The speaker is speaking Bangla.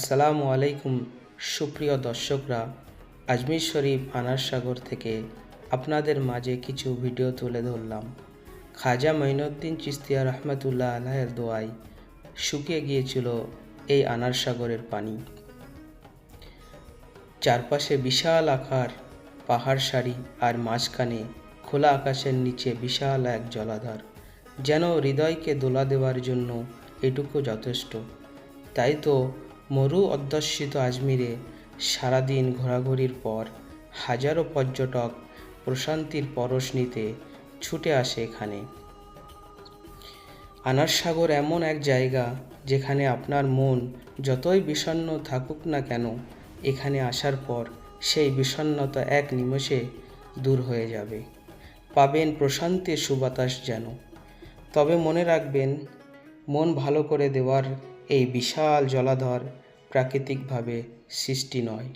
আসসালামু আলাইকুম, সুপ্রিয় দর্শকরা। আজমির শরীফ আনার সাগর থেকে আপনাদের মাঝে কিছু ভিডিও তুলে ধরলাম। খাজা মঈনুদ্দিন চিস্তিয়া রহমতুল্লাহ আলাহের দোয়ায় শুকিয়ে গিয়েছিল এই আনার সাগরের পানি। চারপাশে বিশাল আকার, পাহাড় সারি আর মাঝখানে খোলা আকাশের নিচে বিশাল এক জলাধার। যেন হৃদয়কে দোলা দেওয়ার জন্য এটুকু যথেষ্ট। তাই তো মরু অধ্যুষিত আজমিরে সারাদিন ঘোরাঘুরির পর হাজারো পর্যটক প্রশান্তির পরশ নিতে ছুটে আসে এখানে। আনার সাগর এমন এক জায়গা যেখানে আপনার মন যতই বিষণ্ণ থাকুক না কেন, এখানে আসার পর সেই বিষণ্নতা এক নিমেষে দূর হয়ে যাবে। পাবেন প্রশান্তির সুবাতাস যেন। তবে মনে রাখবেন, মন ভালো করে দেওয়ার এই বিশাল জলাধার প্রাকৃতিকভাবে সৃষ্টি নয়।